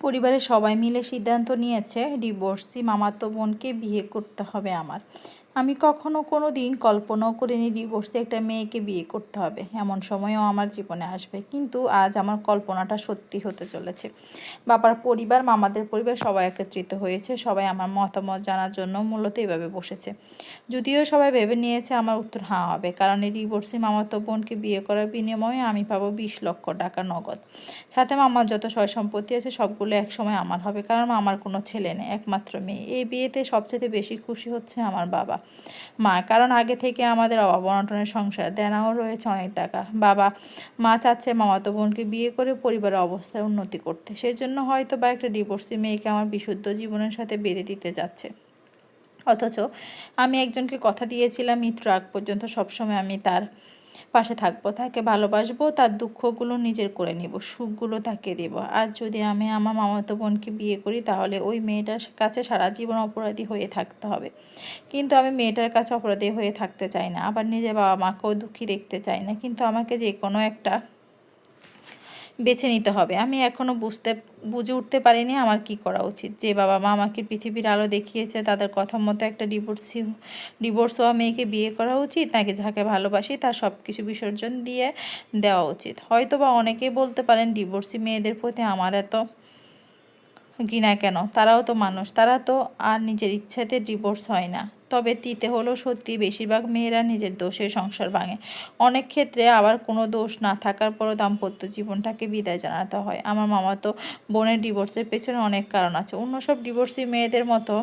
পরিবারের সবাই মিলে সিদ্ধান্ত নিয়েছে ডিভোর্সি মামাতো বোনকে বিয়ে করতে হবে আমার। আমি কখনো কোনো দিন কল্পনাও করিনি ডিভোর্সে একটা মেয়েকে বিয়ে করতে হবে। এমন সময়ও আমার জীবনে আসবে। কিন্তু আজ আমার কল্পনাটা সত্যি হতে চলেছে। বাবার পরিবার, মামাদের পরিবার সবাই একত্রিত হয়েছে। সবাই আমার মতামত জানার জন্য মূলত এভাবে বসেছে। যদিও সবাই ভেবে নিয়েছে আমার উত্তর হ্যাঁ হবে। কারণ এই ডিভোর্সি মামাতো বোনকে বিয়ে করার বিনিময়ে আমি পাবো বিশ লক্ষ টাকা নগদ। সাথে মামার যত সয় সম্পত্তি আছে সবগুলো একসময় আমার হবে। কারণ আমার কোনো ছেলে নেই, একমাত্র মেয়ে। এই বিয়েতে সবচেয়ে বেশি খুশি হচ্ছে আমার বাবা। মা, কারণ আগে থেকে আমাদের অভাব অনটনের সংসার দেনাও রয়েছে অনেক টাকা। বাবা, মা চাচ্ছে মামাতো বোনকে বিয়ে করে পরিবারের অবস্থার উন্নতি করতে। সেই জন্য হয়তো বা একটা ডিভোর্সি মেয়েকে আমার বিশুদ্ধ জীবনের সাথে বেঁধে দিতে যাচ্ছে। অথচ আমি একজনকে কথা দিয়েছিলাম মিত্র আগ পর্যন্ত সবসময় আমি তার পাশে থাকব, তাকে ভালোবাসবো, তার দুঃখগুলো নিজের করে নিব, সুখগুলো তাকে দেব। আর যদি আমি আমার মামাতো বোনকে বিয়ে করি, তাহলে ওই মেয়েটার কাছে সারা জীবন অপরাধী হয়ে থাকতে হবে। কিন্তু আমি মেয়েটার কাছে অপরাধী হয়ে থাকতে চাই না, আবার নিজের বাবা মাকেও দুঃখী দেখতে চাই না। কিন্তু আমাকে যে কোনো একটা বেছে নিতে হবে। আমি এখনও বুঝতে, বুঝে উঠতে পারিনি আমার কি করা উচিত। যে বাবা মা আমাকে পৃথিবীর আলো দেখিয়েছে, তাদের কথা মতো একটা ডিভোর্সি ডিভোর্স হওয়া মেয়েকে বিয়ে করা উচিত, নাকি যাকে ভালোবাসি তার সব কিছু বিসর্জন দিয়ে দেওয়া উচিত। হয়তো বা অনেকেই বলতে পারেন ডিভোর্সি মেয়েদের প্রতি আমার এত ঘৃণা কেন? তারাও তো মানুষ, তারা তো আর নিজের ইচ্ছাতে ডিভোর্স হয় না। তবে তিতে হলো সত্যি বেশিরভাগ মেয়েরা নিজের দোষে সংসার ভাঙে। অনেক ক্ষেত্রে আবার কোনো দোষ না থাকার পরও দাম্পত্য জীবনটাকে বিদায় জানাতে হয়। আমার মামা তো বোনের ডিভোর্সের পেছনে অনেক কারণ আছে। অন্য সব ডিভোর্সি মেয়েদের মতো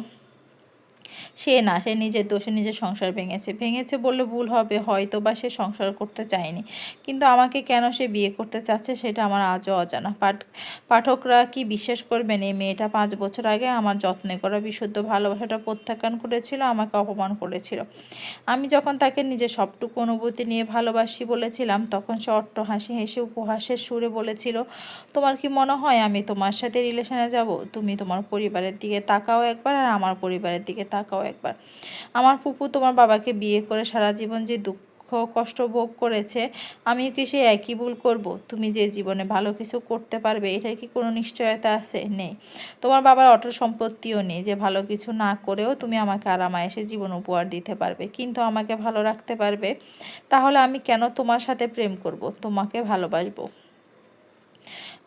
সে না, সে নিজের দোষে নিজের সংসার ভেঙেছে। ভেঙেছে বললে ভুল হবে, হয়তো বা সে সংসার করতে চায়নি। কিন্তু আমাকে কেন সে বিয়ে করতে চাচ্ছে সেটা আমার আজও অজানা। পাঠ, পাঠকরা কি বিশ্বাস করবেন? এই মেয়েটা পাঁচ বছর আগে আমার যত্নে করা বিশুদ্ধ ভালোবাসাটা প্রত্যাখ্যান করেছিল, আমাকে অপমান করেছিল। আমি যখন তাকে নিজের সবটুকু অনুভূতি নিয়ে ভালোবাসি বলেছিলাম, তখন সে অট্ট হাসি হেসে উপহাসের সুরে বলেছিল, তোমার কি মনে হয় আমি তোমার সাথে রিলেশনে যাব? তুমি তোমার পরিবারের দিকে তাকাও একবার আর আমার পরিবারের দিকে তাকাও একবার। আমার ফুপু তোমার বাবাকে বিয়ে করে সারা জীবন যে দুঃখ, কষ্ট ভোগ করেছে আমি কি সে একই ভুল করব? তুমি যে জীবনে ভালো কিছু করতে পারবে, এটার কি কোনো নিশ্চয়তা আছে? নেই। তোমার বাবার অটো সম্পত্তিও নেই যে ভালো কিছু না করেও তুমি আমাকে আরামায়েসে জীবন উপহার দিতে পারবে, কিন্তু আমাকে ভালো রাখতে পারবে। তাহলে আমি কেন তোমার সাথে প্রেম করব? তোমাকে ভালোবাসবো।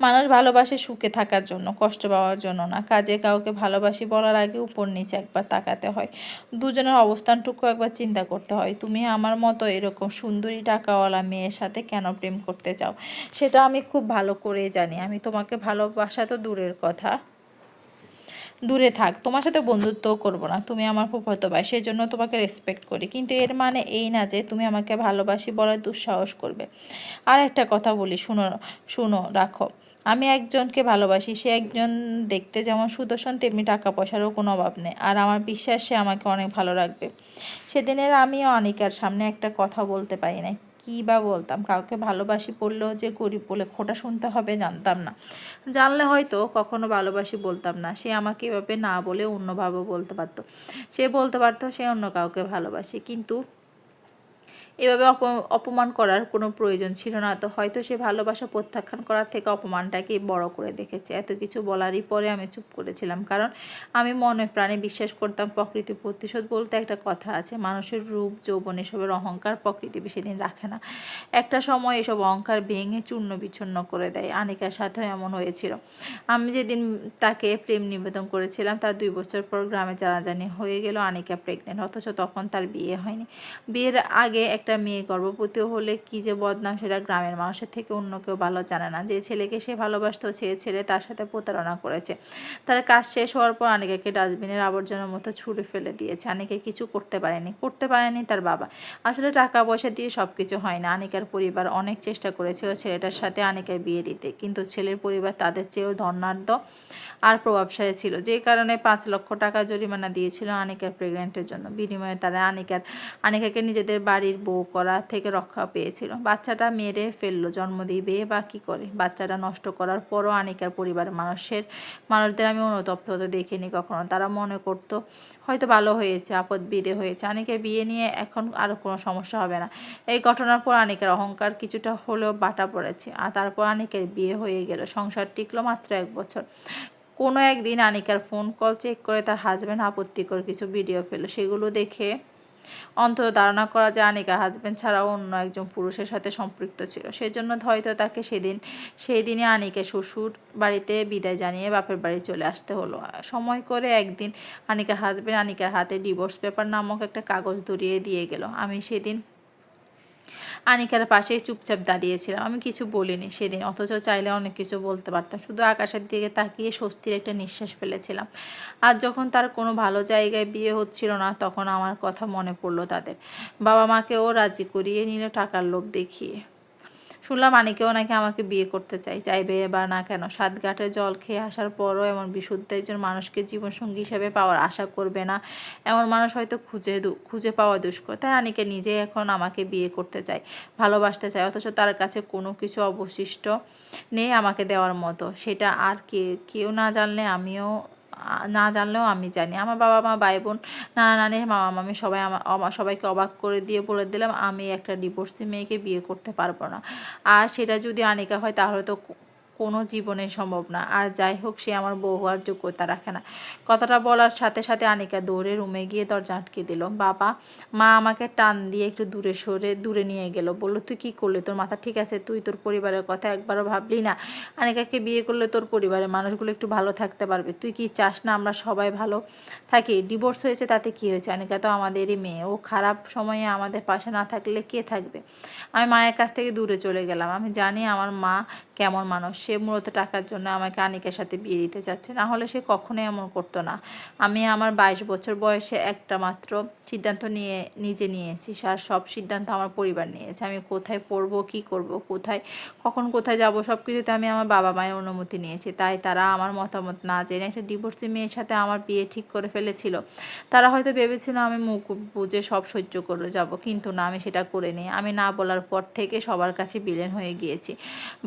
মানুষ ভালোবাসে সুখে থাকার জন্য, কষ্ট পাওয়ার জন্য না। কাজে কাউকে ভালোবাসি বলার আগে উপর নিচে একবার তাকাতে হয়। দুজনের অবস্থানটুকু একবার চিন্তা করতে হয়, তুমি আমার মতো এরকম সুন্দরী টাকাওয়ালা মেয়ের সাথে কেন প্রেম করতে চাও? সেটা আমি খুব ভালো করেই জানি, আমি তোমাকে ভালোবাসা তো দূরের কথা। দূরে থাক, তোমার সাথে বন্ধুত্বও করব না, তুমি আমার ফুফাতো ভাই সেই জন্য তোমাকে রেসপেক্ট করি। কিন্তু এর মানে এই না যে তুমি আমাকে ভালোবাসি বলার দুঃসাহস করবে। আর একটা কথা বলি, শুনো শুনো, রাখো। আমি একজনকে ভালোবাসি, সে একজন দেখতে যেমন সুদর্শন, তেমনি টাকা পয়সারও কোনো অভাব নেই। আর আমার বিশ্বাস, সে আমাকে অনেক ভালো রাখবে। সেদিনের আমিও অনিকার সামনে একটা কথা বলতে পারি নাই। কী বা বলতাম? কাউকে ভালোবাসি পড়লেও যে গরিব বলে খোটা শুনতে হবে জানতাম না। জানলে হয়তো কখনো ভালোবাসি বলতাম না। সে আমাকে এভাবে না বলে অন্যভাবে বলতে পারতো। সে বলতে পারতো সে অন্য কাউকে ভালোবাসে। কিন্তু এভাবে অপমান করার কোনো প্রয়োজন ছিল না। তো হয়তো সে ভালোবাসা প্রত্যাখ্যান করার থেকে অপমানটাকে বড় করে দেখেছে। এত কিছু বলারই পরে আমি চুপ করেছিলাম। কারণ আমি মনে প্রাণে বিশ্বাস করতাম প্রকৃতি প্রতিশোধ বলতে একটা কথা আছে। মানুষের রূপ, যৌবন এসবের অহংকার প্রকৃতি বেশি দিন রাখে না। একটা সময় এসব অহংকার ভেঙে চূর্ণ বিচ্ছন্ন করে দেয়। আনিকার সাথেও এমন হয়েছিল। আমি যেদিন তাকে প্রেম নিবেদন করেছিলাম, তার দুই বছর পর গ্রামে জানাজানি হয়ে গেল। আনিকা প্রেগনেন্ট অথচ তখন তার বিয়ে হয়নি। বিয়ের আগে এক একটা মেয়ে গর্ভবতী হলে কি যে বদনাম সেটা গ্রামের মানুষের থেকে অন্য কেউ ভালো জানে না। যে ছেলেকে সে ভালোবাসত, সে ছেলে তার সাথে প্রতারণা করেছে। তার কাজ শেষ হওয়ার পর অনেকে ডাস্টবিনের আবর্জনার মতো ছুঁড়ে ফেলে দিয়েছে। অনেকে কিছু করতে পারেনি করতে পারেনি তার বাবা। আসলে টাকা পয়সা দিয়ে সব কিছু হয় না। আনিকার পরিবার অনেক চেষ্টা করেছিল ছেলেটার সাথে আনিকার বিয়ে দিতে। কিন্তু ছেলের পরিবার তাদের চেয়েও ধর্নাঢ্য আর প্রভাবশালী ছিল। যে কারণে পাঁচ লক্ষ টাকা জরিমানা দিয়েছিল আনিকার প্রেগনেন্টের জন্য। বিনিময়ে তারা আনিকার, আনিকাকে নিজেদের বাড়ির বউ করা থেকে রক্ষা পেয়েছিল। বাচ্চাটা মেরে ফেলল, জন্ম দিবে বা কী করে? বাচ্চাটা নষ্ট করার পরও আনিকার পরিবারের মানুষের, মানুষদের আমি অনুতপ্ত হতে দেখিনি কখনো। তারা মনে করতো, হয়তো ভালো হয়েছে আপদ বিদে হয়েছে। আনিকের বিয়ে নিয়ে এখন আর কোনো সমস্যা হবে না। এই ঘটনার পর আনিকের অহংকার কিছুটা হলেও বাটা পড়েছে। আর তারপর আনিকের বিয়ে হয়ে গেল। সংসার টিকলো মাত্র এক বছর। কোনো একদিন আনিকার ফোন কল চেক করে তার হাজব্যান্ড আপত্তিকর কিছু ভিডিও পেল সেগুলো দেখে অন্তত ধারণা করা যায় আনিকা হাজব্যান্ড ছাড়াও অন্য একজন পুরুষের সাথে সম্পৃক্ত ছিল। সেজন্য হয়তো তাকে সেদিন সেই দিনে আনিকে শ্বশুর বাড়িতে বিদায় জানিয়ে বাপের বাড়ি চলে আসতে হলো। সময় করে একদিন আনিকার হাজব্যান্ড আনিকার হাতে ডিভোর্স পেপার নামক একটা কাগজ ধরিয়ে দিয়ে গেল। আমি সেদিন আনিকার পাশেই চুপচাপ দাঁড়িয়েছিলাম। আমি কিছু বলিনি সেদিন, অথচ চাইলে অনেক কিছু বলতে পারতাম। শুধু আকাশের দিকে তাকিয়ে স্বস্তির একটা নিঃশ্বাস ফেলেছিলাম। আর যখন তার কোনো ভালো জায়গায় বিয়ে হচ্ছিল না, তখন আমার কথা মনে পড়ল তাদের। বাবা মাকেও রাজি করিয়ে নিল টাকার লোভ দেখিয়ে। শুনলাম আনিকেও নাকি আমাকে বিয়ে করতে চাই চাইবে বা না কেন? সাত ঘাটে জল খেয়ে আসার পরও এমন বিশুদ্ধ একজন মানুষকে জীবনসঙ্গী হিসেবে পাওয়ার আশা করবে না। এমন মানুষ হয়তো খুঁজে খুঁজে পাওয়া দুষ্কর। তাই আনিকে নিজেই এখন আমাকে বিয়ে করতে চাই ভালোবাসতে চাই অথচ তার কাছে কোনো কিছু অবশিষ্ট নেই আমাকে দেওয়ার মতো। সেটা আর কে, কেউ না জানলে আমিও না জানলেও আমি জানি। আমার বাবা মা ভাই বোন নানা নানি মামা মামি সবাই আমা- আমা- সবাইকে অবাক করে দিয়ে বলে দিলাম, আমি একটা ডিভোর্সি মেয়েকে বিয়ে করতে পারব না। আর সেটা যদি আনিকা হয়, তাহলে তো কোনো জীবনে সম্ভব না। আর যাই হোক, সে আমার বউ হওয়ার যোগ্যতা রাখে না। কথাটা বলার সাথে সাথে আনিকা দৌড়ে রুমে গিয়ে দরজা আটকে দিল। বাবা, মা আমাকে টান দিয়ে একটু দূরে সরে দূরে নিয়ে গেল। বলল, তুই কি করলি? তোর মাথা ঠিক আছে? তুই তোর পরিবারের কথা একবারও ভাবলি না? আনিকাকে বিয়ে করলে তোর পরিবারের মানুষগুলো একটু ভালো থাকতে পারবে। তুই কি চাস না আমরা সবাই ভালো থাকি? ডিভোর্স হয়েছে, তাতে কি হয়েছে? আনিকা তো আমাদেরই মেয়ে। ও খারাপ সময়ে আমাদের পাশে না থাকলে কে থাকবে? আমি মায়ের কাছ থেকে দূরে চলে গেলাম। আমি জানি আমার মা কেমন মানুষ। সে মূলত টাকার জন্য আমাকে আনিকার সাথে বিয়ে দিতে চাচ্ছে না হলে সে কখনোই এমন করতো না। আমি আমার বাইশ বছর বয়সে একটা মাত্র সিদ্ধান্ত নিয়ে, নিজে নিয়েছি আর সব সিদ্ধান্ত আমার পরিবার নিয়েছে। আমি কোথায় পড়ব, কি করব, কোথায়, কখন কোথায় যাব সব কিছুতে আমি আমার বাবা মায়ের অনুমতি নিয়েছি। তাই তারা আমার মতামত না জেনে একটা ডিভোর্সি মেয়ের সাথে আমার বিয়ে ঠিক করে ফেলেছিল। তারা হয়তো ভেবেছিল আমি মুখ বুঝে সব সহ্য করে যাব, কিন্তু না, আমি সেটা করে নিই আমি না বলার পর থেকে সবার কাছে বিলেন হয়ে গিয়েছি।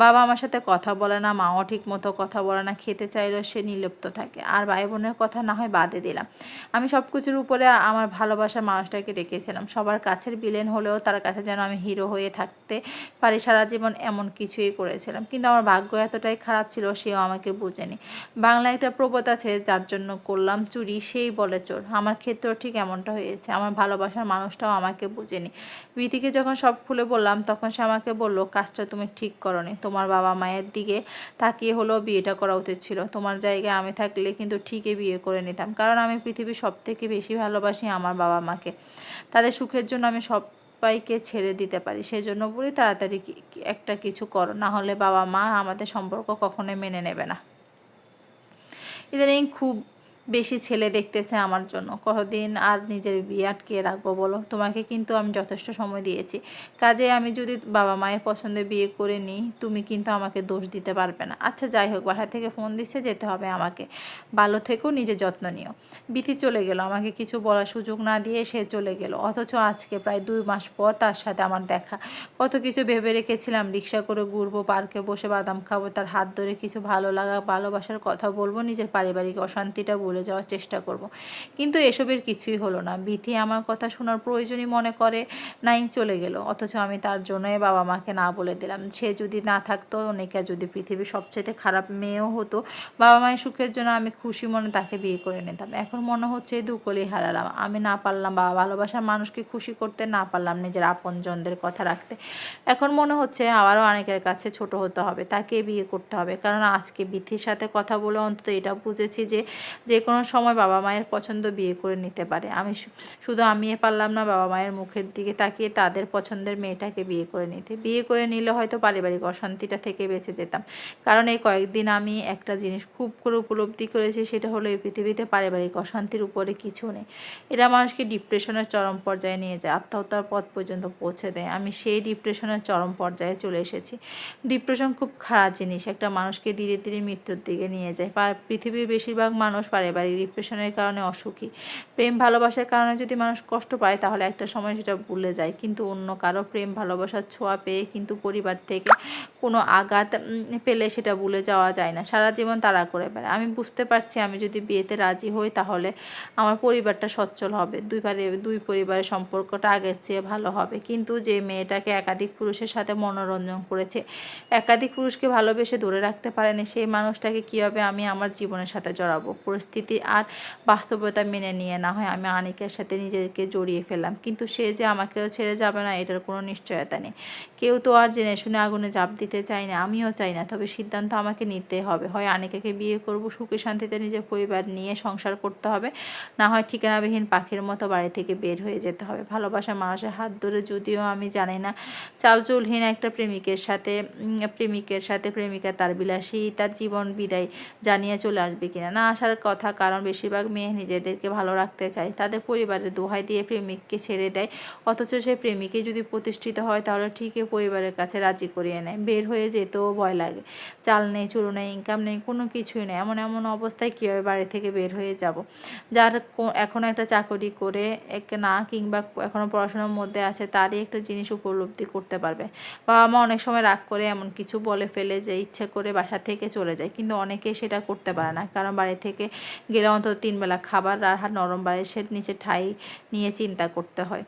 বাবা আমার সাথে কথা বলে না, মাও ঠিক মতো কথা বলে না, খেতে চাইলেও সে নির্লিপ্ত থাকে। আর ভাই বোনের কথা না হয় বাদে দিলাম। আমি সব কিছুর উপরে আমার ভালোবাসার মানুষটাকে রেখেছিলাম। সবার কাছের বিলেন হলেও তার কাছে যেন আমি হিরো হয়ে থাকতে পারি, সারা জীবন এমন কিছুই করেছিলাম। কিন্তু আমার ভাগ্য এতটাই খারাপ ছিল, সেও আমাকে বুঝেনি। বাংলায় একটা প্রবাদ আছে, যার জন্য করলাম চুরি, সেই বলে চোর। আমার ক্ষেত্রেও ঠিক এমনটা হয়েছে। আমার ভালোবাসার মানুষটাও আমাকে বুঝেনি। বিথিকে যখন সব খুলে বললাম, তখন সে আমাকে বলল, কাজটা তুমি ঠিক করনি। তোমার বাবা মায়ের দিকে তাকিয়ে হলেও বিয়েটা করা উচিত ছিল। তোমার জায়গায় আমি থাকলে কিন্তু ঠিকই বিয়ে করে নিতাম। কারণ আমি পৃথিবীর সব থেকে বেশি ভালোবাসি আমার বাবা মাকে। তাদের সুখের জন্য আমি সব সবাইকে ছেড়ে দিতে পারি। সেই জন্য বলি তাড়াতাড়ি একটা কিছু করো। না হলে বাবা মা আমাদের সম্পর্ক কখনোই মেনে নেবে না। ইদানিং খুব বেশি ছেলে দেখতেছে আমার জন্য। কতদিন আর নিজের বিয়ে আটকে রাখব বলো? তোমাকে কিন্তু আমি যথেষ্ট সময় দিয়েছি। কাজে আমি যদি বাবা মায়ের পছন্দে বিয়ে করে নিই, তুমি কিন্তু আমাকে দোষ দিতে পারবে না। আচ্ছা যাই হোক, বাসা থেকে ফোন দিচ্ছে, যেতে হবে আমাকে। ভালো থেকেও নিজের যত্ন নিও। বিথি চলে গেল, আমাকে কিছু বলার সুযোগ না দিয়ে সে চলে গেল। অথচ আজকে প্রায় দুই মাস পর তার সাথে আমার দেখা। কত কিছু ভেবে রেখেছিলাম, রিক্সা করে ঘুরবো, পার্কে বসে বাদাম খাব, তার হাত ধরে কিছু ভালো লাগা, ভালোবাসার কথা বলব, নিজের পারিবারিক অশান্তিটা ভুলে যাওয়ার চেষ্টা করব। কিন্তু এসবের কিছুই হলো না। বিথি আমার কথা শোনার প্রয়োজনই মনে করে নাই, চলে গেল। অথচ আমি তার জন্যই বাবা মাকে না বলে দিলাম। সে যদি না থাকতো, অনেকা যদি পৃথিবীর সবচেয়ে খারাপ মেয়েও হতো, বাবা মায়ের সুখের জন্য আমি খুশি মনে তাকে বিয়ে করে নিতাম। এখন মনে হচ্ছে দুকলেই হারালাম। আমি না পারলাম বাবা ভালোবাসার মানুষকে খুশি করতে, না পারলাম নিজের আপনজনদের কথা রাখতে। এখন মনে হচ্ছে আবারও অনেকের কাছে ছোট হতে হবে, তাকে বিয়ে করতে হবে। কারণ আজকে বিথির সাথে কথা বলে অন্তত এটা বুঝেছি যে যে কোনো সময় বাবা মায়ের পছন্দ বিয়ে করে নিতে পারে। আমি শুধু আমি পারলাম না, বাবা মায়ের মুখের দিকে তাকিয়ে তাদের পছন্দের মেয়েটাকে বিয়ে করে নিতে। বিয়ে করে নিলে হয়তো পারিবারিক অশান্তিটা থেকে বেঁচে যেতাম। কারণ এই কয়েকদিন আমি একটা জিনিস খুব করে উপলব্ধি করেছি, সেটা হলো এই পৃথিবীতে পারিবারিক অশান্তির উপরে কিছু নেই। এটা মানুষকে ডিপ্রেশনের চরম পর্যায়ে নিয়ে যায়, আত্মহত্যার পথ পর্যন্ত পৌঁছে দেয়। আমি সেই ডিপ্রেশনের চরম পর্যায়ে চলে এসেছি। ডিপ্রেশন খুব খারাপ জিনিস। একটা মানুষকে ধীরে ধীরে মৃত্যুর দিকে নিয়ে যায়। পৃথিবীর বেশিরভাগ মানুষ পারে পারিবারিক ডিপ্রেশনের কারণে অসুখী। প্রেম ভালোবাসার কারণে যদি মানুষ কষ্ট পায়, তাহলে একটা সময় সেটা ভুলে যায়। কিন্তু অন্য কারও প্রেম ভালোবাসার ছোঁয়া পেয়ে কিন্তু পরিবার থেকে কোনো আঘাত পেলে সেটা ভুলে যাওয়া যায় না। সারা জীবন তারা করে বেড়ায়। আমি বুঝতে পারছি আমি যদি বিয়েতে রাজি হই, তাহলে আমার পরিবারটা সচ্ছল হবে। দুই পারে, দুই পরিবারের সম্পর্কটা আগের চেয়ে ভালো হবে। কিন্তু যে মেয়েটাকে একাধিক পুরুষের সাথে মনোরঞ্জন করেছে, একাধিক পুরুষকে ভালোবেসে ধরে রাখতে পারেনি, সেই মানুষটাকে কীভাবে আমি আমার জীবনের সাথে জড়াবো? পরিস্থিতি আর বাস্তবতা মেনে নিয়ে না হয়। আমি আনিকের সাথে নিজেকে জড়িয়ে ফেললাম। কিন্তু সে যে আমাকেও ছেড়ে যাবে না, এটার কোনো নিশ্চয়তা নেই। কেউ তো আর জেনে শুনে আগুনে জাপ দিতে চায় না, আমিও চাই না। তবে সিদ্ধান্ত আমাকে নিতে হবে। হয় আনিকাকে বিয়ে করব, সুখে শান্তিতে নিজের পরিবার নিয়ে সংসার করতে হবে, না হয় ঠিকানাবিহীন পাখির মতো বাড়ি থেকে বের হয়ে যেতে হবে। ভালোবাসা মানুষের হাত ধরে যদিও আমি জানি না। চালচুলহীন একটা প্রেমিকের সাথে প্রেমিকের সাথে প্রেমিকা তার বিলাসী, তার জীবন বিদায় জানিয়ে চলে আসবে কিনা? না আসার কথা কারণ বেশিরভাগ মেয়ে নিজেদেরকে ভালো রাখতে চায়। তাদের পরিবারের দোহাই দিয়ে প্রেমিককে ছেড়ে দেয়, অথচ সে প্রেমিকে যদি প্রতিষ্ঠিত হয়, তাহলে ঠিকই পরিবারের কাছে রাজি করিয়ে নেয়। বের হয়ে যেতেও ভয় লাগে। চাল নেই চুরো নেই ইনকাম নেই, কোনো কিছুই নেই। এমন এমন অবস্থায় কীভাবে বাড়ি থেকে বের হয়ে যাব? যার এখনও একটা চাকরি করে এক না কিংবা এখনও পড়াশোনার মধ্যে আছে, তারই একটা জিনিস উপলব্ধি করতে পারবে। বাবা মা অনেক সময় রাগ করে এমন কিছু বলে ফেলে যে ইচ্ছে করে বাসা থেকে চলে যায়, কিন্তু অনেকে সেটা করতে পারে না। কারণ বাড়ি থেকে গেলে অন্তত তিন বেলা খাবার আর নরম সে নিচে ঠাই নিয়ে চিন্তা করতে হয়।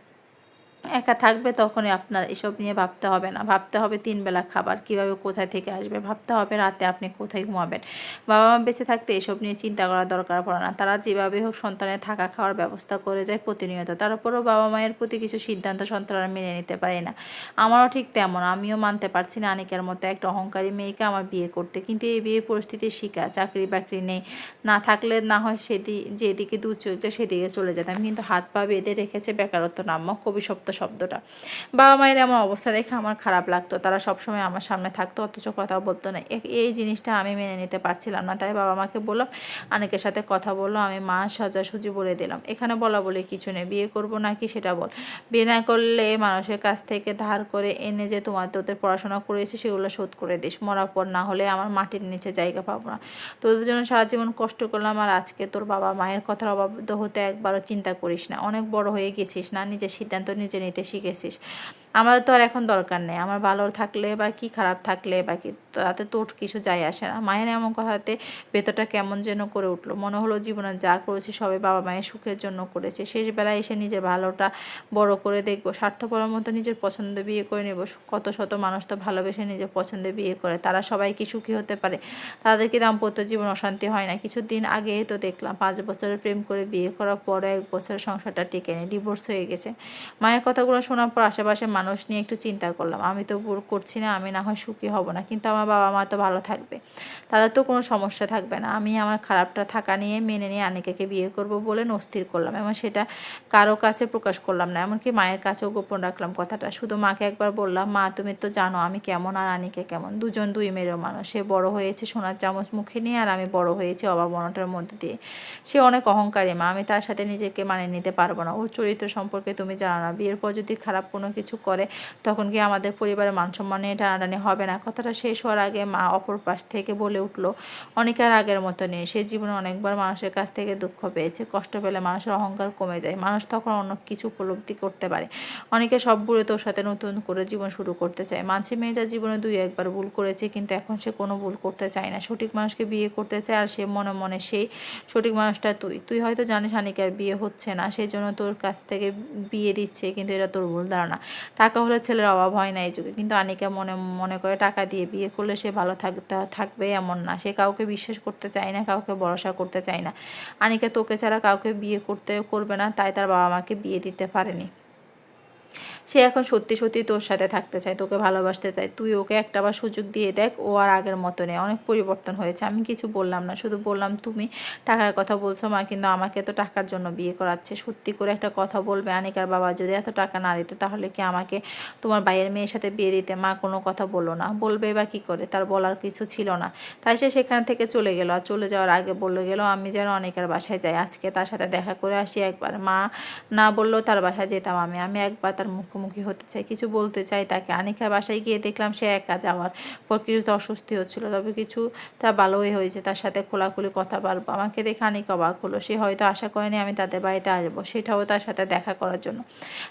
একা থাকবে তখনই আপনার এসব নিয়ে ভাবতে হবে না। ভাবতে হবে তিন বেলা খাবার, কীভাবে কোথায় থেকে আসবে? ভাবতে হবে রাতে আপনি কোথায় ঘুমাবেন? বাবা মা বেঁচে থাকতে এসব নিয়ে চিন্তা করার দরকার পড়ে না। তারা যেভাবে হোক সন্তানের থাকা খাওয়ার ব্যবস্থা করে যায় প্রতিনিয়ত। তারপরেও বাবা মায়ের প্রতি কিছু সিদ্ধান্ত সন্তানরা মেনে নিতে পারে না। আমারও ঠিক তেমন, আমিও মানতে পারছি না আনিকের মতো একটা অহংকারী মেয়েকে আমার বিয়ে করতে। কিন্তু এই বিয়ে পরিস্থিতির শিকার, চাকরি বাকরি নেই। না থাকলে না হয় সেদি, যেদিকে দু যায় সেদিকে চলে যেতাম। কিন্তু হাত পা বেঁধে রেখেছে বেকারত্ব নামক কবিসপ্ত শব্দটা। বাবা মায়ের এমন অবস্থা দেখে আমার খারাপ লাগতো। তারা সবসময় আমার সামনে থাকতো, অথচ কথা বলতো না। এই জিনিসটা আমি মেনে নিতে পারছিলাম না। তাই বাবা মাকে বললাম অনেকের সাথে কথা বলল আমি মা সাজাসুজি বলে দিলাম। এখানে বলা বলে কিছু নেই। বিয়ে করব নাকি সেটা বল। বিয়ে না করলে মানুষের কাছ থেকে ধার করে এনে যে তোমার তোদের পড়াশোনা করেছে, সেগুলো শোধ করে দিস। মরার পর না হলে আমার মাটির নিচে জায়গা পাবো না। তোদের জন্য সারা জীবন কষ্ট করলাম, আর আজকে তোর বাবা মায়ের কথার অবাধ্য হতে একবারও চিন্তা করিস না। অনেক বড় হয়ে গেছিস না? নিজের সিদ্ধান্ত নিজে নিতে শিখেছিস আমাদের তো আর এখন দরকার নেই। আমার ভালো থাকলে বা কি খারাপ থাকলে বা কি, তাতে তোর কিছু যায় আসে না। মায়ের এমন কথাতে ভেতরটা কেমন যেন করে উঠল। মনে হলো জীবনে যা করেছি সবাই বাবা মায়ের সুখের জন্য করেছে। শেষ বেলায় এসে নিজের ভালোটা বড় করে দেখব। স্বার্থপরের মতো নিজের পছন্দ বিয়ে করে নেব। কত শত মানুষ তো ভালোবেসে নিজের পছন্দে বিয়ে করে। তারা সবাই কি সুখী হতে পারে? তাদের কি দাম্পত্য জীবন অশান্তি হয় না। কিছুদিন আগে তো দেখলাম, পাঁচ বছরের প্রেম করে বিয়ে করার পরে এক বছরের সংসারটা টেকে নেই ডিভোর্স হয়ে গেছে। মায়ের কথাগুলো শোনার পর আশেপাশে মানুষ নিয়ে একটু চিন্তা করলাম। আমি তো করছি না, আমি না হয় সুখী হব না, কিন্তু আমার বাবা মা তো ভালো থাকবে। তাদের তো কোনো সমস্যা থাকবে না। আমি আমার খারাপটা থাকা নিয়ে মেনে নিয়ে আনিকাকে বিয়ে করব বলে নস্থির করলাম। এবং সেটা কারও কাছে প্রকাশ করলাম না। এমনকি মায়ের কাছেও গোপন রাখলাম কথাটা। শুধু মাকে একবার বললাম, মা, তুমি তো জানো আমি কেমন আর আনিকে কেমন। দুজন দুই মেয়েরও মানুষ। সে বড় হয়েছে সোনার চামচ মুখে নিয়ে আর আমি বড় হয়েছি অভাবনাটার মধ্যে দিয়ে। সে অনেক অহংকারী মা। আমি তার সাথে নিজেকে মানে নিতে পারব না। ওর চরিত্র সম্পর্কে তুমি জানো না। বিয়ের পর যদি খারাপ কোনো কিছু করে, তখন কি আমাদের পরিবারের মান সম্মান নিয়ে টানাটানি হবে না? কথাটা শেষ হওয়ার আগে মা অপর পাশ থেকে বলে উঠল, অনেকের আগের মতো নেই। সে জীবনে অনেকবার মানুষের কাছ থেকে দুঃখ পেয়েছে। কষ্ট পেলে মানুষের অহংকার কমে যায়। মানুষ তখন অন্য কিছু উপলব্ধি করতে পারে। অনেকে সব ভুলে তোর সাথে নতুন করে জীবন শুরু করতে চায়। মানসি মেয়েটা জীবনে দুই, একবার ভুল করেছে, কিন্তু এখন সে কোনো ভুল করতে চায় না। সঠিক মানুষকে বিয়ে করতে চায় আর সে মনে মনে সেই সঠিক মানুষটা তুই। তুই হয়তো জানিস আনিকার বিয়ে হচ্ছে না সেই জন্য তোর কাছ থেকে বিয়ে দিচ্ছে, কিন্তু এটা তোর ভুল ধারণা। টাকা হলে ছেলের অভাব হয় না এই যুগে। কিন্তু আনিকা মনে মনে করে টাকা দিয়ে বিয়ে করলে সে ভালো থাকতে, থাকবে এমন না। সে কাউকে বিশ্বাস করতে চায় না, কাউকে ভরসা করতে চায় না। আনিকা তোকে ছাড়া কাউকে বিয়ে করতে করবে না, তাই তার বাবা মাকে বিয়ে দিতে পারেনি। সে এখন সত্যি সত্যি তোর সাথে থাকতে চায়, তোকে ভালোবাসতে চায়। তুই ওকে একটা বার সুযোগ দিয়ে দেখ, ও আর আগের মতো নেই। অনেক পরিবর্তন হয়েছে। আমি কিছু বললাম না, শুধু বললাম, তুমি টাকার কথা বলছো মা, কিন্তু আমাকে তো টাকার জন্য বিয়ে করাচ্ছে। সত্যি করে একটা কথা বলবে আনিকার বাবা, যদি এত টাকা না দিত, তাহলে কি আমাকে তোমার ভাইয়ের মেয়ের সাথে বিয়ে দিতে? মা, কোনো কথা বলল না। বলবে বা কি করে? তার বলার কিছু ছিল না। তাই সে সেখান থেকে চলে গেল। আর চলে যাওয়ার আগে বলে গেল, আমি যেন অনেকের বাসায় যাই। আজকে তার সাথে দেখা করে আসি একবার। মা না বললেও তার বাসায় যেতাম আমি। আমি একবার তার মুখ মুখোমুখি হতে চাই কিছু বলতে চাই তাকে। আনিকা বাসায় গিয়ে দেখলাম সে একা যাওয়ার। পর কিছুটা অস্বস্তি হচ্ছিল তবে কিছু কিছুটা ভালোই হয়েছে তার সাথে খোলাখুলি কথা বলব। আমাকে দেখে আনিকা অবাক হলো। সে হয়তো আশা করেনি আমি তাদের বাড়িতে আসব। সেটাও তার সাথে দেখা করার জন্য।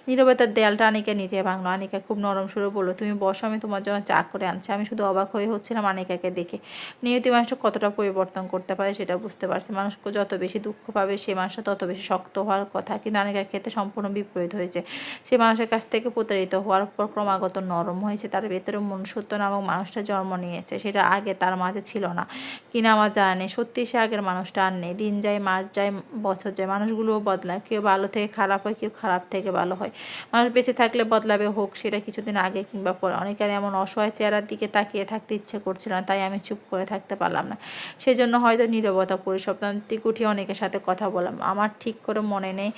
নীরবে তার দেয়ালটা আনিকা নিজে ভাঙলো। আনিকা খুব নরম সুরে বলল, তুমি বসো, আমি তোমার জন্য চা করে আনছি। আমি শুধু অবাক হয়ে হচ্ছিলাম আনিকাকে দেখে। নিয়তি মানুষটা কতটা পরিবর্তন করতে পারে সেটা বুঝতে পারছি। মানুষকে যত বেশি দুঃখ পাবে, সে মানুষটা তত বেশি শক্ত হওয়ার কথা। কিন্তু আনিকার ক্ষেত্রে সম্পূর্ণ বিপরীত হয়েছে। সে মানুষের কাছ থেকে প্রতারিত হওয়ার পর ক্রমাগত নরম হয়েছে। তার ভেতরে মনুষ্যত্ব নামক মানুষটা জন্ম নিয়েছে। সেটা আগে তার মাঝে ছিল না। কিনা আমার জানা নেই। সত্যি সে আগের মানুষটা আর নেই। দিন যায়, মাস যায়, বছর যায়। মানুষগুলোও বদলায়। কেউ ভালো থেকে খারাপ হয়, কেউ খারাপ থেকে ভালো হয়। মানুষ বেঁচে থাকলে বদলাবে হোক, সেটা কিছুদিন আগে কিংবা পরে। অনেকের এমন অসহায় চেহারার দিকে তাকিয়ে থাকতে ইচ্ছে করছিল না, তাই আমি চুপ করে থাকতে পারলাম না। সেই জন্য হয়তো নীরবতা পরিসপ্তান্তিক উঠিয়ে অনেকের সাথে কথা বললাম। আমার ঠিক করে মনে নেই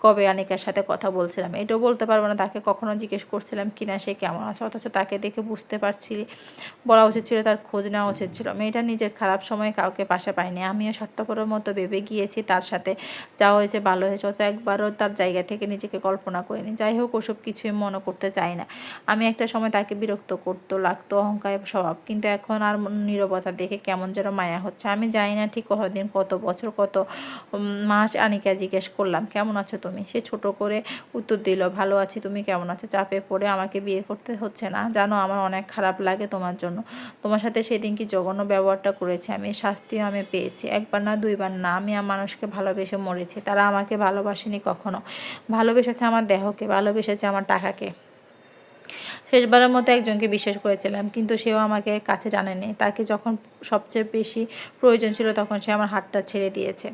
কবে অনেকের সাথে কথা বলছিলাম। এটাও বলতে পারব না, তাকে কখনো জিজ্ঞেস করছিলাম, কিনা সে কেমন আছে? অথচ তাকে দেখে বুঝতে পারছি, বলা উচিত ছিল তার খোঁজ নেওয়া উচিত ছিল। মেয়েটা নিজের খারাপ সময়ে কাউকে পাশে পায়নি। আমিও স্বার্থপরের মতো ভেবে গিয়েছি তার সাথে যা হয়েছে ভালো হয়েছে অত একবারও তার জায়গা থেকে নিজেকে কল্পনা করিনি। যাই হোক, ওসব কিছুই মনে করতে চাই না। আমি একটা সময় তাকে বিরক্ত করতো, লাগতো অহংকার স্বভাব, কিন্তু এখন আর নীরবতা দেখে কেমন যেন মায়া হচ্ছে। আমি জানি না ঠিক কতদিন, কত বছর, কত মাস আনিকা জিজ্ঞেস করলাম, কেমন আছো তুমি? সে ছোট করে উত্তর দিল, ভালো আছি, তুমি কেমন আছো? চাপে পড়ে আমাকে বিয়ে করতে হচ্ছে না। জানো, আমার অনেক খারাপ লাগে তোমার জন্য। তোমার সাথে সেদিন কি জঘন্য ব্যবহারটা করেছি আমি, শাস্তিও আমি পেয়েছি। একবার না, দুইবার না, আমি আমার মানুষকে ভালোবেসে মরেছি। তারা আমাকে ভালোবাসেনি কখনো। ভালোবেসেছে আমার দেহকে, ভালোবেসেছে আমার টাকাকে। শেষবারের মতো একজনকে বিশ্বাস করেছিলাম, কিন্তু সেও আমাকে কাছে জানেনি তাকে যখন সবচেয়ে বেশি প্রয়োজন ছিল তখন সে আমার হাতটা ছেড়ে দিয়েছে।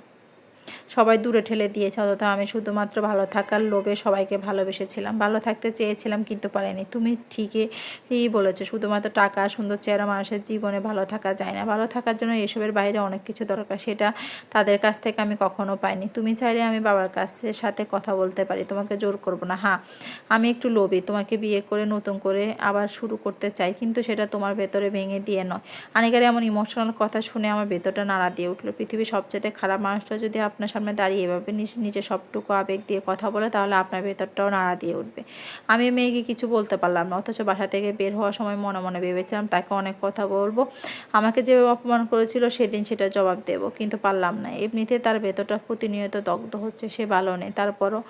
সবাই দূরে ঠেলে দিয়েছে, অথচ আমি শুধুমাত্র ভালো থাকার লোভে সবাইকে ভালোবেসেছিলাম। ভালো থাকতে চেয়েছিলাম কিন্তু পারিনি। তুমি ঠিকই বলেছ, শুধুমাত্র টাকা, সুন্দর চেহারা, মানুষের জীবনে ভালো থাকা যায় না। ভালো থাকার জন্য এসবের বাইরে অনেক কিছু দরকার, সেটা তাদের কাছ থেকে আমি কখনো পাইনি। তুমি চাইলে আমি বাবার কাছের সাথে কথা বলতে পারি, তোমাকে জোর করব না। হ্যাঁ আমি একটু লোভী, তোমাকে বিয়ে করে নতুন করে আবার শুরু করতে চাই, কিন্তু সেটা তোমার ভেতরে ভেঙে দিয়ে নয়। অনেকের এমন ইমোশনাল কথা শুনে আমার ভেতরটা নাড়া দিয়ে উঠল। পৃথিবীর সবচেয়ে খারাপ মানুষটা যদি আপনার সামনে দাঁড়িয়ে এভাবে নিজে সবটুকু আবেগ দিয়ে কথা বলে তাহলে আপনার ভেতরটাও নাড়া দিয়ে উঠবে। আমি মেয়েকে কিছু বলতে পারলাম না, অথচ বাসা থেকে বের হওয়ার সময় মনে মনে ভেবেছিলাম তাকে অনেক কথা বলব। আমাকে যে অপমান করেছিল সেদিন সেটা জবাব দেব, কিন্তু পারলাম না। এমনিতে তার ভেতরটা প্রতিনিয়ত দগ্ধ হচ্ছে, সে ভালো নেই। তারপরও,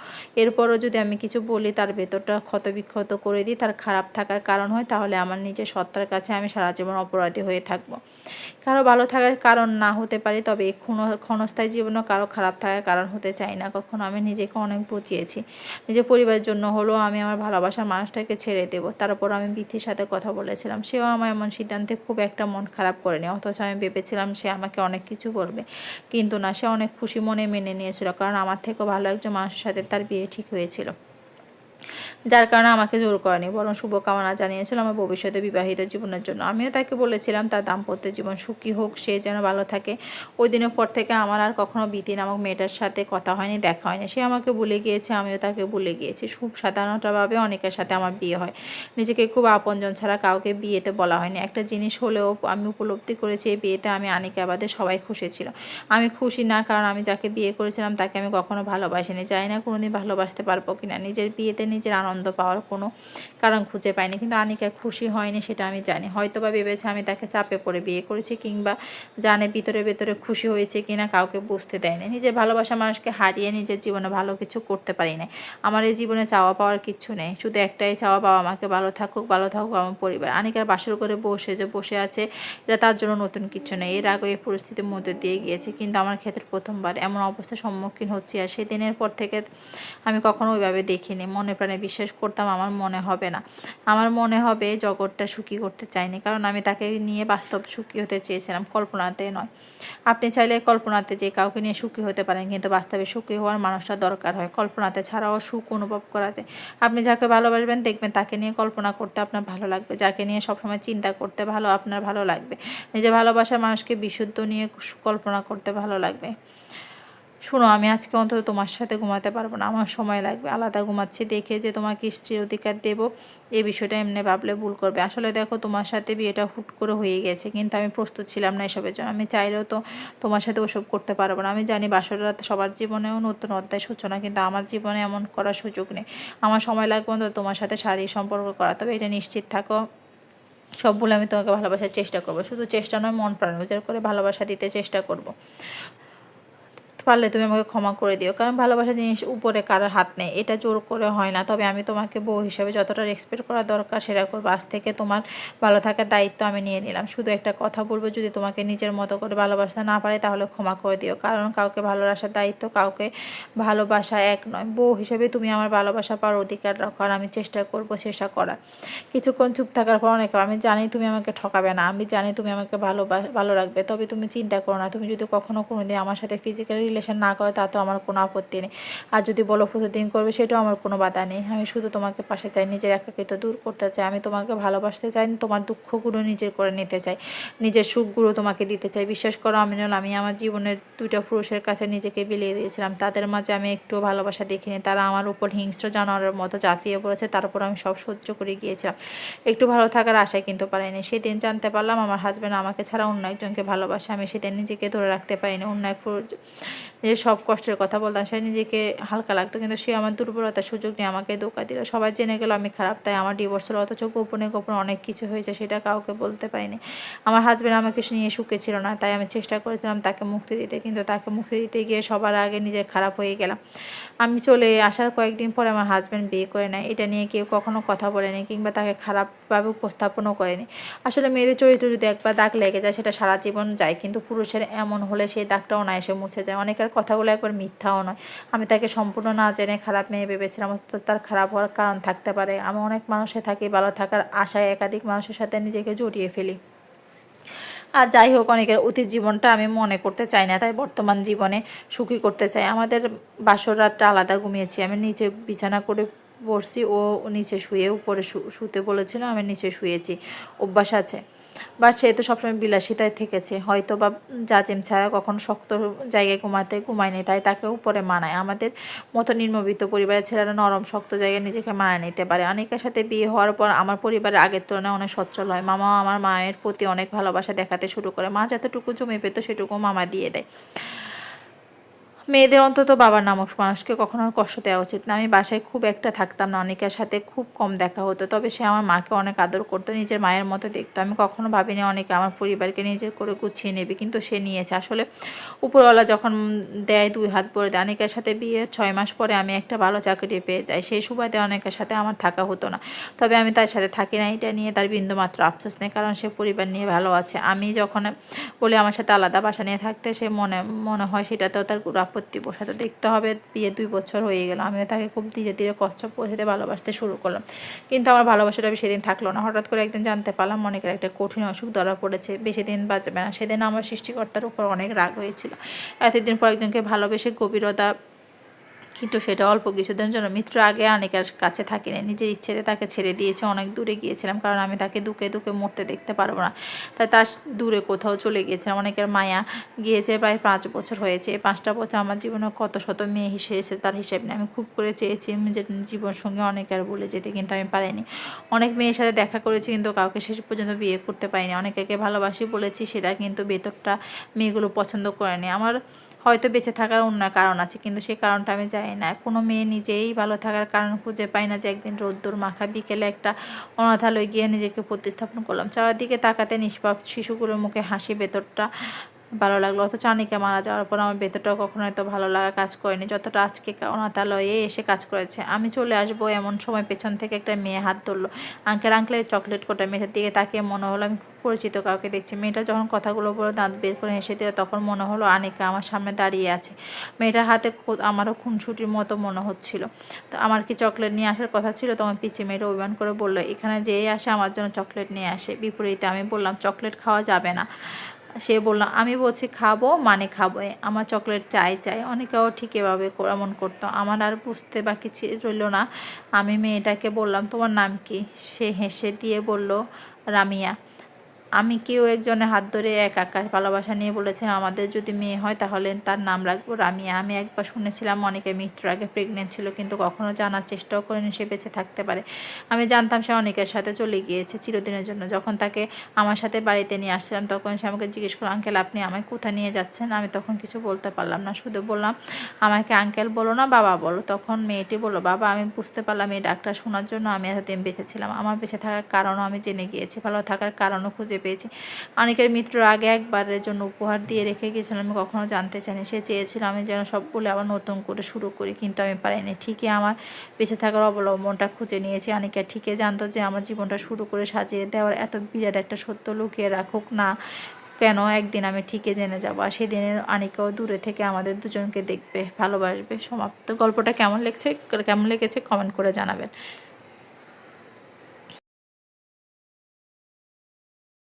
এরপরও যদি আমি কিছু বলি, তার ভেতরটা ক্ষতবিক্ষত করে দিই, তার খারাপ থাকার কারণ হয়, তাহলে আমার নিজের সত্তার কাছে আমি সারা জীবন অপরাধী হয়ে থাকব। কারও ভালো থাকার কারণ না হতে পারে, তবে ক্ষণস্থায়ী জীবনও কারও খারাপ থাকার কারণ হতে চাই না। কখনো আমি নিজেকে অনেক বুঝিয়েছি। নিজের পরিবারের জন্য হলেও আমি আমার ভালোবাসার মানুষটাকে ছেড়ে দেব। তারপর আমি বৃদ্ধির সাথে কথা বলেছিলাম। সেও আমার এমন সিদ্ধান্তে খুব একটা মন খারাপ করেনি। অথচ আমি ভেবেছিলাম সে আমাকে অনেক কিছু বলবে। কিন্তু না, সে অনেক খুশি মনে মেনে নিয়েছিল। কারণ আমার থেকেও ভালো একজন মানুষের সাথে তার বিয়ে ঠিক হয়েছিল। যার কারণে আমাকে জোর করেনি, বরং শুভকামনা জানিয়েছিল আমার ভবিষ্যতে বিবাহিত জীবনের জন্য। আমিও তাকে বলেছিলাম, তার দাম্পত্য জীবন সুখী হোক, সে যেন ভালো থাকে। ওই দিনের পর থেকে আমার আর কখনো বিতি নামক মেয়েটার সাথে কথা হয়নি, দেখা হয়নি। সে আমাকে ভুলে গিয়েছে, আমিও তাকে ভুলে গিয়েছি। খুব সাধারণতভাবে অনেকের সাথে আমার বিয়ে হয়। নিজেকে খুব আপনজন ছাড়া কাউকে বিয়েতে বলা হয়নি। একটা জিনিস হলেও আমি উপলব্ধি করেছি, এই বিয়েতে আমি আনিকা বাদে সবাই খুশি ছিল। আমি খুশি না, কারণ আমি যাকে বিয়ে করেছিলাম তাকে আমি কখনো ভালোবাসিনি। চাই না কোনোদিন ভালোবাসতে পারব কিনা। নিজের বিয়েতে নিজের আনন্দ পাওয়ার কোনো কারণ খুঁজে পাইনি। কিন্তু আনিকা খুশি হয়নি সেটা আমি জানি। হয়তো বা ভেবেছে আমি তাকে চাপে পড়ে বিয়ে করেছি কিংবা জানে ভিতরে ভেতরে খুশি হয়েছে কিনা, কাউকে বুঝতে দেয়নি। নিজের ভালোবাসা মানুষকে হারিয়ে নিজের জীবনে ভালো কিছু করতে পারি না আমার এই জীবনে চাওয়া পাওয়ার কিছু নেই। শুধু একটাই চাওয়া পাওয়া, আমাকে ভালো থাকুক ভালো থাকুক আমার পরিবার। আনিকার বাসর করে বসে যে বসে আছে, এটা তার জন্য নতুন কিছু নেই। এর আগে এই পরিস্থিতির মধ্যে দিয়ে গিয়েছে। কিন্তু আমার ক্ষেত্রে প্রথমবার এমন অবস্থার সম্মুখীন হচ্ছি আর সেদিনের পর থেকে আমি কখনো ওইভাবে দেখিনি। মনে প্রাণে বিশ্বাস করতাম আমার মনে হবে না। আমার মনে হবে জগৎটা সুখী করতে চাইনি, কারণ আমি তাকে নিয়ে বাস্তব সুখী হতে চেয়েছিলাম, কল্পনাতে নয়। আপনি চাইলে কল্পনাতে যে কাউকে নিয়ে সুখী হতে পারেন, কিন্তু বাস্তবে সুখী হওয়ার মানুষটা দরকার হয়। কল্পনাতে ছাড়াও সুখ অনুভব করা যায়। আপনি যাকে ভালোবাসবেন, দেখবেন তাকে নিয়ে কল্পনা করতে আপনার ভালো লাগবে। যাকে নিয়ে সবসময় চিন্তা করতে ভালো, আপনার ভালো লাগবে। নিজে ভালোবাসার মানুষকে বিশুদ্ধ নিয়ে কল্পনা করতে ভালো লাগবে। শোনো, আমি আজকে অন্তত তোমার সাথে ঘুমাতে পারব না। আমার সময় লাগবে। আলাদা ঘুমাচ্ছি, দেখে যে তোমাকে স্ত্রীর অধিকার দেবো এই বিষয়টা এমনি ভাবলে ভুল করবে। আসলে দেখো, তোমার সাথে বিয়েটা হুট করে হয়ে গেছে, কিন্তু আমি প্রস্তুত ছিলাম না এসবের জন্য। আমি চাইলেও তো তোমার সাথে ওসব করতে পারব না। আমি জানি বাসররাত সবার জীবনেও নতুন অধ্যায় সূচনা, কিন্তু আমার জীবনে এমন করার সুযোগ নেই। আমার সময় লাগবে অন্তত তোমার সাথে শারীরিক সম্পর্ক করা। তবে এটা নিশ্চিত থাকো, সব বলে আমি তোমাকে ভালোবাসার চেষ্টা করব। শুধু চেষ্টা নয়, মন প্রাণ উজাড় করে ভালোবাসা দিতে চেষ্টা করব। পারলে তুমি আমাকে ক্ষমা করে দিও। কারণ ভালোবাসা জিনিস উপরে কারোর হাত নেই। এটা জোর করে হয় না। তবে আমি তোমাকে বউ হিসেবে যতটা রেসপেক্ট করা দরকার সেটা করব। আজ থেকে তোমার ভালো থাকার দায়িত্ব আমি নিয়ে নিলাম। শুধু একটা কথা বলব, যদি তোমাকে নিজের মতো করে ভালোবাসতে না পারে তাহলে ক্ষমা করে দিও। কারণ কাউকে ভালোবাসার দায়িত্ব কাউকে ভালোবাসা এক নয়। বউ হিসেবে তুমি আমার ভালোবাসা পাওয়ার অধিকার রাখো আর আমি চেষ্টা করব চেষ্টা করার। কিছুক্ষণ চুপ থাকার পর অনেক আমি জানি তুমি আমাকে ঠকাবে না। আমি জানি তুমি আমাকে ভালো ভালো রাখবে। তবে তুমি চিন্তা করো না। তুমি যদি কখনো কোনো দিন আমার সাথে ফিজিক্যালি রিলেশন না করে তা তো আমার কোনো আপত্তি নেই। আর যদি বলো প্রতিদিন করবে, সেটাও আমার কোনো বাধা নেই। আমি শুধু তোমাকে পাশে চাই, নিজের একাকিত্ব দূর করতে চাই। আমি তোমাকে ভালোবাসতে চাই, তোমার দুঃখগুলো নিজের করে নিতে চাই। নিজের সুখগুলো তোমাকে দিতে চাই। বিশ্বাস করো, আমি নল আমি আমার জীবনের দুইটা পুরুষের কাছে নিজেকে বিলিয়ে দিয়েছিলাম। তাদের মাঝে আমি একটু ভালোবাসা দেখিনি। তারা আমার উপর হিংস্র জানোয়ারের মতো চাপিয়ে পড়েছে। তারপর আমি সব সহ্য করে গিয়েছিলাম। একটু ভালো থাকার আশায় কিন্তু পারিনি। সেদিন জানতে পারলাম, আমার হাজব্যান্ড আমাকে ছাড়া অন্য একজনকে ভালোবাসে। আমি সেদিন নিজেকে ধরে রাখতে পারিনি। অন্য এক যে সব কষ্টের কথা বলতাম, সে নিজেকে হালকা লাগতো, কিন্তু সে আমার দুর্বলতার সুযোগ নিয়ে আমাকে ধোকা দিল। সবাই জেনে গেল আমি খারাপ, তাই আমার ডিভোর্স হলো, অথচ গোপনে গোপনে অনেক কিছু হয়েছে, সেটা কাউকে বলতে পারিনি। আমার হাজব্যান্ড আমাকে নিয়ে সুখে ছিল না, তাই আমি চেষ্টা করেছিলাম তাকে মুক্তি দিতে, কিন্তু তাকে মুক্তি দিতে গিয়ে সবার আগে নিজে খারাপ হয়ে গেলাম। আমি চলে আসার কয়েকদিন পরে আমার হাজব্যান্ড বিয়ে করে নেয়। এটা নিয়ে কেউ কখনো কথা বলেনি, কিংবা তাকে খারাপভাবে উপস্থাপনও করেনি। আসলে মেয়েদের চরিত্র যদি একবার দাগ লেগে যায়, সেটা সারা জীবন যায়, কিন্তু পুরুষের এমন হলে সেই দাগটাও না এসে মুছে যায়। অনেকের কথাগুলো একবার মিথ্যাও নয়। আমি তাকে সম্পূর্ণ না জেনে খারাপ মেয়ে ভেবেছিলাম তো তার খারাপ হওয়ার কারণ থাকতে পারে। আমি অনেক মানুষে থাকি, ভালো থাকার আশায় একাধিক মানুষের সাথে নিজেকে জড়িয়ে ফেলি। আর যাই হোক, অনেকের অতীত জীবনটা আমি মনে করতে চাই না, তাই বর্তমান জীবনে সুখী করতে চাই। আমাদের বাসর রাতটা আলাদা ঘুমিয়েছি। আমি নিচে বিছানা করে পড়ছি, ও নিচে শুয়ে উপরে শুতে বলেছিল, আমি নিচে শুয়েছি। অভ্যাস আছে। বা সে তো সবসময় বিলাসিতায় থেকেছে। হয়তো বা জাজেম ছাড়া কখনো শক্ত জায়গায় ঘুমাতে ঘুমায় ঘুমায়নি তাই তাকে উপরে মানায়। আমাদের মতো নির্মবিত পরিবারের ছেলেরা নরম, শক্ত জায়গায় নিজেকে মানায় নিতে পারে। অনেকের সাথে বিয়ে হওয়ার পর আমার পরিবারের আগের তুলনায় অনেক সচ্ছল হয়। মামাও আমার মায়ের প্রতি অনেক ভালোবাসা দেখাতে শুরু করে। মা যতটুকু জমে পেত সেটুকু মামা দিয়ে দেয়। মেয়েদের অন্তত বাবার নামক মানুষকে কখনো কষ্ট দেওয়া উচিত না। আমি বাসায় খুব একটা থাকতাম না, অনেকের সাথে খুব কম দেখা হতো। তবে সে আমার মাকে অনেক আদর করতো, নিজের মায়ের মতো দেখতো। আমি কখনো ভাবিনি অনেকে আমার পরিবারকে নিজের করে গুছিয়ে নেবে, কিন্তু সে নিয়েছে। আসলে উপরওয়ালা যখন দেয় দুই হাত পরে দেয়, অনেকের সাথে বিয়ের ছয় মাস পরে আমি একটা ভালো চাকরি পেয়ে যাই। সেই সুবাদে অনেকের সাথে আমার থাকা হতো না। তবে আমি তার সাথে থাকি না, এটা নিয়ে তার বিন্দুমাত্র আফসোস নেই, কারণ সে পরিবার নিয়ে ভালো আছে। আমি যখন বলে আমার সাথে আলাদা বাসা নিয়ে থাকতে, সে মনে মনে হয় সেটাতেও তার আপত্তি বসাতে দেখতে হবে বিয়ে দুই বছর হয়ে গেল। আমিও তাকে খুব ধীরে ধীরে কচ্ছপ পৌঁছাতে ভালোবাসতে শুরু করলাম। কিন্তু আমার ভালোবাসাটা সেদিন থাকল না। হঠাৎ করে একদিন জানতে পারলাম অনেকের একটা কঠিন অসুখ ধরা পড়েছে। বেশি দিন বাঁচবে না। সেদিন আমার সৃষ্টিকর্তার উপর অনেক রাগ হয়েছিল। এতদিন পর একজনকে ভালোবেসে গভীরতা কিন্তু সেটা অল্প কিছুদিনের জন্য। মিত্র আগে অনেকের কাছে থাকিনি। নিজের ইচ্ছেতে তাকে ছেড়ে দিয়েছে। অনেক দূরে গিয়েছিলাম। কারণ আমি তাকে দুকে দুকে মরতে দেখতে পারব না। তাই তার দূরে কোথাও চলে গিয়েছিলাম। অনেকের মায়া গিয়েছে। প্রায় পাঁচ বছর হয়েছে। এই পাঁচটা বছর আমার জীবনে কত শত মেয়ে হিসেবে তার হিসেব নেই। আমি খুব করে চেয়েছি নিজের জীবন সঙ্গে অনেকের বলে যেতে। কিন্তু আমি পারিনি। অনেক মেয়ের সাথে দেখা করেছি কিন্তু কাউকে শেষ পর্যন্ত বিয়ে করতে পারিনি। অনেকে ভালোবাসি বলেছি। সেটা কিন্তু ভেতরটা মেয়েগুলো পছন্দ করেনি। আমার হয়তো বেঁচে থাকার অন্য কারণ আছে, কিন্তু সেই কারণটা আমি জানি না। কোনো মেয়ে নিজেই ভালো থাকার কারণ খুঁজে পাই না যে একদিন রোদ্দুর মাখা বিকেলে একটা অনাথালয় গিয়ে নিজেকে প্রতিস্থাপন করলাম। চারদিকে তাকাতে নিষ্পাপ শিশুগুলোর মুখে হাসি ভেতরটা ভালো লাগল। অথচ আনিকে মারা যাওয়ার পর আমার ভেতরটাও কখনো এত ভালো লাগা কাজ করেনি, যতটা আজকে অনাথালয়ে এসে কাজ করেছে। আমি চলে আসব এমন সময় পেছন থেকে একটা মেয়ে হাত ধরলো। আঙ্কেল আঙ্কেলের চকলেট কোটা মেয়েটার দিকে তাকিয়ে মনে হলো, আমি খুব পরিচিত কাউকে দেখছি। মেয়েটা যখন কথাগুলো বলে দাঁত বের করে হেসে দিল, তখন মনে হলো আনিকা আমার সামনে দাঁড়িয়ে আছে। মেয়েটার হাতে আমারও খুনসুটির মতো মনে হচ্ছিল। তো আমার কি চকলেট নিয়ে আসার কথা ছিল? তখন পিছিয়ে মেয়েটা অভিমান করে বলল, এখানে যেই আসে, আমার জন্য চকলেট নিয়ে আসে। বিপরীতে আমি বললাম, চকলেট খাওয়া যাবে না। সে বলল, আমি বলছি খাব মানে খাব আমার চকলেট চাই চাই। অনেকেও ঠিক এভাবে এমন করতো। আমার আর বুঝতে বাকি রইল না। আমি মেয়েটাকে বললাম, তোমার নাম কি? সে হেসে দিয়ে বলল, রামিয়া। আমি কেউ একজনের হাত ধরে এক আকাশ ভালোবাসা নিয়ে বলেছিলাম আমাদের যদি মেয়ে হয় তাহলে তার নাম রাখব রামিয়া আমি একবার শুনেছিলাম অনেকে মৃত্যুর আগে প্রেগনেন্ট ছিল কিন্তু কখনো জানার চেষ্টাও করেনি, সে বেঁচে থাকতে পারে। আমি জানতাম সে অনেকের সাথে চলে গিয়েছে চিরদিনের জন্য। যখন তাকে আমার সাথে বাড়িতে নিয়ে আসছিলাম তখন সে আমাকে জিজ্ঞেস করল, আঙ্কেল, আপনি আমায় কোথায় নিয়ে যাচ্ছেন? আমি তখন কিছু বলতে পারলাম না, শুধু বললাম, আমাকে আঙ্কেল বলো না, বাবা বলো। তখন মেয়েটি বলল, বাবা, আমি বুঝতে পারলাম এই ডাক্তার শোনার জন্য আমি এতদিন বেঁচে ছিলাম। আমার বেঁচে থাকার কারণও আমি জেনে গিয়েছি। ভালো থাকার কারণও খুঁজে পেয়েছি। অনেকের মিত্র আগে একবারের জন্য উপহার দিয়ে রেখে গিয়েছিলাম, আমি কখনও জানতে চাইনি। সে চেয়েছিল আমি যেন সবগুলো আবার নতুন করে শুরু করি, কিন্তু আমি পারিনি। ঠিকই আমার বেঁচে থাকার অবলম্বনটা খুঁজে নিয়েছি। অনেকে ঠিকই জানতো যে আমার জীবনটা শুরু করে সাজিয়ে দেওয়ার এত বিরাট একটা সত্য লুকিয়ে রাখুক না কেন, একদিন আমি ঠিকই জেনে যাব। আর সেদিনের আনিকাও দূরে থেকে আমাদের দুজনকে দেখবে, ভালোবাসবে। সমাপ্ত। গল্পটা কেমন লেগছে, কেমন লেগেছে কমেন্ট করে জানাবেন।